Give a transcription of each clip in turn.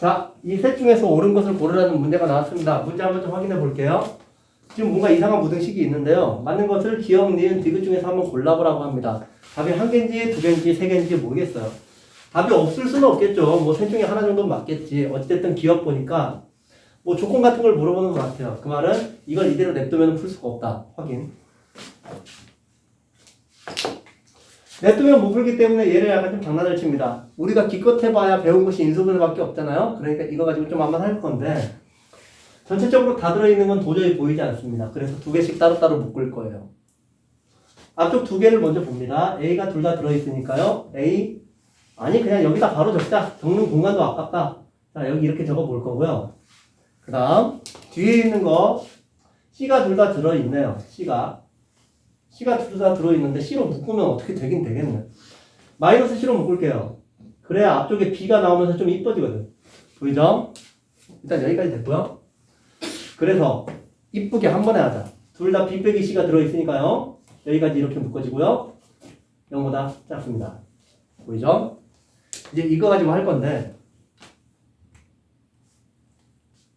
자, 이 셋 중에서 옳은 것을 고르라는 문제가 나왔습니다. 문제 한번 좀 확인해 볼게요. 지금 뭔가 이상한 무등식이 있는데요. 맞는 것을 기억, 니은, 디귿 중에서 한번 골라보라고 합니다. 답이 한 개인지 두 개인지 세 개인지 모르겠어요. 답이 없을 수는 없겠죠. 뭐 셋 중에 하나 정도는 맞겠지. 어쨌든 기억 보니까 뭐 조건 같은 걸 물어보는 것 같아요. 그 말은 이걸 이대로 냅두면 풀 수가 없다. 확인. 냅두면 못 풀기 때문에 얘를 약간 좀 장난을 칩니다. 우리가 기껏 해봐야 배운 것이 인수분해밖에 없잖아요. 그러니까 이거 가지고 좀 한번 할 건데 전체적으로 다 들어있는 건 도저히 보이지 않습니다. 그래서 두 개씩 따로따로 묶을 거예요. 앞쪽 두 개를 먼저 봅니다. A가 둘 다 들어있으니까요. A 아니 그냥 여기다 바로 적자. 적는 공간도 아깝다. 자 여기 이렇게 적어 볼 거고요. 그 다음 뒤에 있는 거 C가 둘 다 들어있네요. C가 C가 둘 다 들어있는데 C로 묶으면 어떻게 되긴 되겠네. 마이너스 C로 묶을게요. 그래야 앞쪽에 B가 나오면서 좀 이뻐지거든. 보이죠? 일단 여기까지 됐고요. 그래서 이쁘게 한 번에 하자. 둘 다 B 빼기 C가 들어있으니까요. 여기까지 이렇게 묶어지고요. 0보다 작습니다. 보이죠? 이제 이거 가지고 할 건데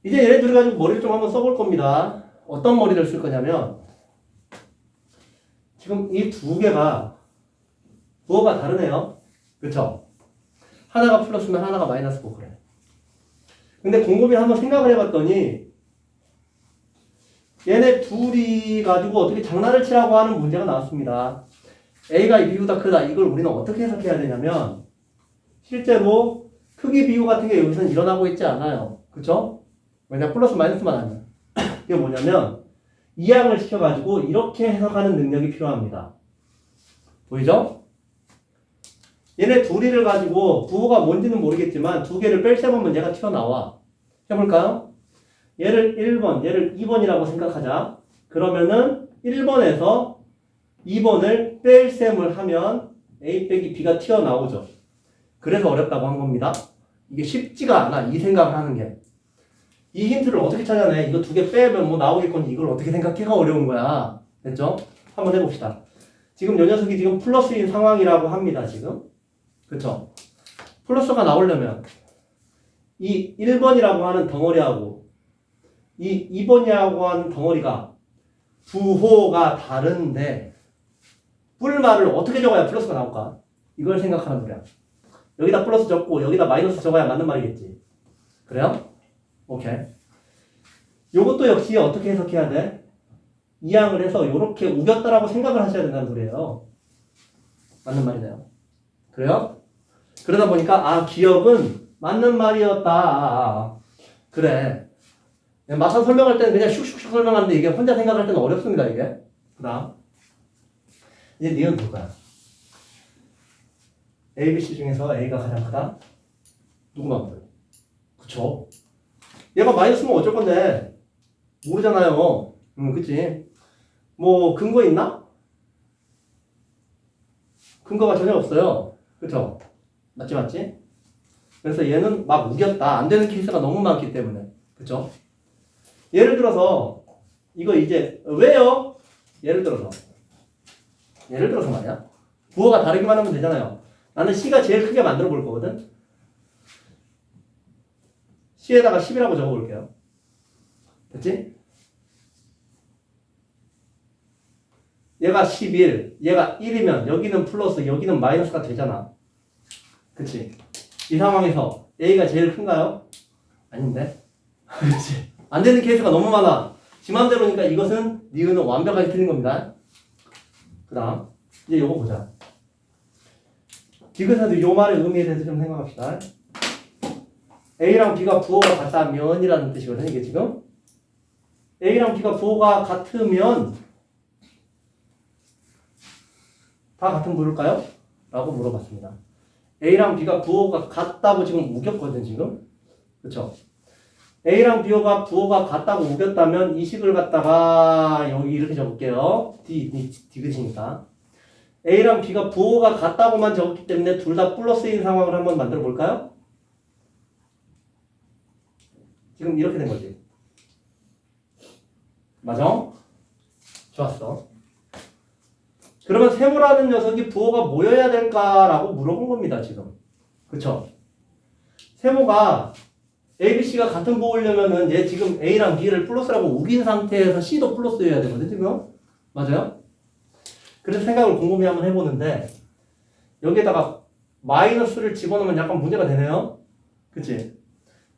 이제 얘네들 가지고 머리를 좀 한번 써볼 겁니다. 어떤 머리를 쓸 거냐면 지금 이 두 개가 부호가 다르네요. 그쵸? 하나가 플러스면 하나가 마이너스고 그래. 근데 곰곰이 한번 생각을 해봤더니 얘네 둘이 가지고 어떻게 장난을 치라고 하는 문제가 나왔습니다. A가 B보다 크다. 이걸 우리는 어떻게 해석해야 되냐면 실제로 크기 비유 같은 게 여기서는 일어나고 있지 않아요. 그쵸? 왜냐 플러스 마이너스만 아니야. 이게 뭐냐면 이항을 시켜가지고 이렇게 해석하는 능력이 필요합니다. 보이죠? 얘네 둘이를 가지고 부호가 뭔지는 모르겠지만 두 개를 뺄셈하면 얘가 튀어나와. 해볼까요? 얘를 1번, 얘를 2번이라고 생각하자. 그러면은 1번에서 2번을 뺄셈을 하면 A 빼기 B가 튀어나오죠. 그래서 어렵다고 한 겁니다. 이게 쉽지가 않아. 이 생각을 하는 게. 이 힌트를 어떻게 찾아내? 이거 두 개 빼면 뭐 나오겠거니 이걸 어떻게 생각해가 어려운 거야. 됐죠? 한번 해봅시다. 지금 요 녀석이 지금 플러스인 상황이라고 합니다. 지금. 그쵸? 플러스가 나오려면 이 1번이라고 하는 덩어리하고 이 2번이라고 하는 덩어리가 부호가 다른데 뿔말을 어떻게 적어야 플러스가 나올까? 이걸 생각하는 거야. 여기다 플러스 적고 여기다 마이너스 적어야 맞는 말이겠지. 그래요? 오케이. 요것도 역시 어떻게 해석해야 돼? 이항을 해서 이렇게 우겼다라고 생각을 하셔야 된다는 소리예요. 맞는 말이네요. 그래요? 그러다 보니까 아 기억은 맞는 말이었다. 그래. 막상 설명할 때는 그냥 슉슉슉 설명하는데 이게 혼자 생각할 때는 어렵습니다 이게. 그다음 이제 니은 볼 거야. A, B, C 중에서 A가 가장 크다. 누구 마음대로? 그쵸? 얘가 마이너스면 어쩔 건데 모르잖아요. 응, 그치? 뭐 근거 있나? 근거가 전혀 없어요. 그쵸? 맞지 맞지? 그래서 얘는 막 우겼다. 안 되는 케이스가 너무 많기 때문에. 그쵸? 예를 들어서 이거 이제 왜요? 예를 들어서 예를 들어서 말이야. 부호가 다르기만 하면 되잖아요. 나는 C가 제일 크게 만들어 볼 거거든. C에다가 10이라고 적어 볼게요. 됐지? 얘가 11, 얘가 1이면 여기는 플러스, 여기는 마이너스가 되잖아. 그치? 이 상황에서 A가 제일 큰가요? 아닌데? 그치? 안 되는 케이스가 너무 많아. 지 맘대로니까 이것은 니은은 완벽하게 틀린 겁니다. 그 다음, 이제 요거 보자. 디귿에도 요 말의 의미에 대해서 좀 생각합시다. A랑 B가 부호가 같다면이라는 뜻이거든, 이게 지금. A랑 B가 부호가 같으면 다 같은 부를까요? 라고 물어봤습니다. A랑 B가 부호가 같다고 지금 우겼거든, 지금. 그쵸? A랑 B가 부호가 같다고 우겼다면 이 식을 갖다가 여기 이렇게 적을게요. D, D, 디귿이니까. A랑 B가 부호가 같다고만 적었기 때문에 둘 다 플러스인 상황을 한번 만들어 볼까요? 지금 이렇게 된 거지. 맞아? 좋았어. 그러면 세모라는 녀석이 부호가 모여야 될까라고 물어본 겁니다, 지금. 그쵸? 세모가 A, B, C가 같은 보려면은 얘 지금 A랑 B를 플러스라고 우긴 상태에서 C도 플러스여야 되거든 지금 맞아요? 그래서 생각을 곰곰이 한번 해보는데 여기에다가 마이너스를 집어넣으면 약간 문제가 되네요 그치?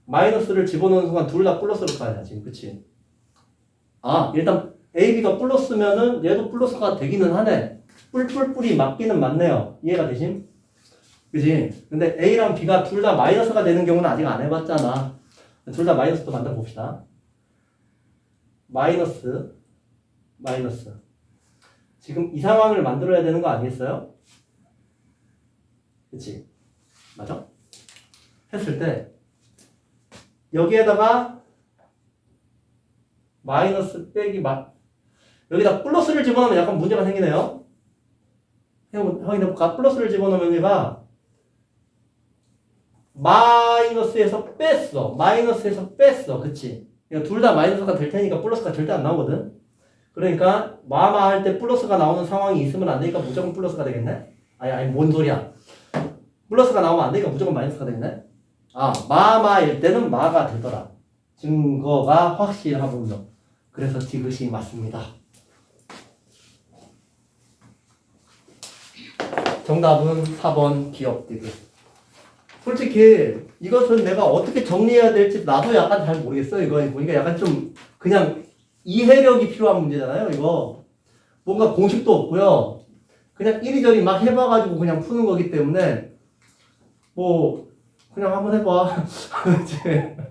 마이너스를 집어넣는 순간 둘 다 플러스로 가야 지금 그치? 아 일단 A, B가 플러스면은 얘도 플러스가 되기는 하네 뿔뿔뿔이 맞기는 맞네요 이해가 되심? 그지? 근데 A랑 B가 둘 다 마이너스가 되는 경우는 아직 안 해봤잖아. 둘 다 마이너스도 만들어 봅시다. 마이너스, 마이너스. 지금 이 상황을 만들어야 되는 거 아니겠어요? 그치? 맞아? 했을 때, 여기에다가 마이너스 빼기 마, 여기다 플러스를 집어넣으면 약간 문제가 생기네요. 확인해볼까? 플러스를 집어넣으면 얘가 마이너스에서 뺐어. 마이너스에서 뺐어. 그치? 둘 다 마이너스가 될 테니까 플러스가 절대 안 나오거든. 그러니까 마마 할 때 플러스가 나오는 상황이 있으면 안 되니까 무조건 플러스가 되겠네. 아니 아니 뭔 소리야? 플러스가 나오면 안 되니까 무조건 마이너스가 되겠네. 아 마마일 때는 마가 되더라. 증거가 확실하군요. 그래서 디귿이 맞습니다. 정답은 4번 기업 디귿. 솔직히 이것은 내가 어떻게 정리해야 될지 나도 약간 잘 모르겠어. 이거 보니까 약간 좀 그냥 이해력이 필요한 문제잖아요. 이거 뭔가 공식도 없고요. 그냥 이리저리 막 해봐가지고 그냥 푸는 거기 때문에 뭐 그냥 한번 해봐.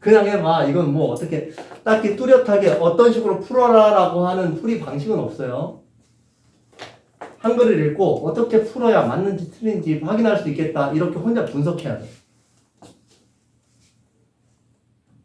그냥 해봐. 이건 뭐 어떻게 딱히 뚜렷하게 어떤 식으로 풀어라라고 하는 풀이 방식은 없어요. 한글을 읽고 어떻게 풀어야 맞는지 틀린지 확인할 수 있겠다. 이렇게 혼자 분석해야 돼.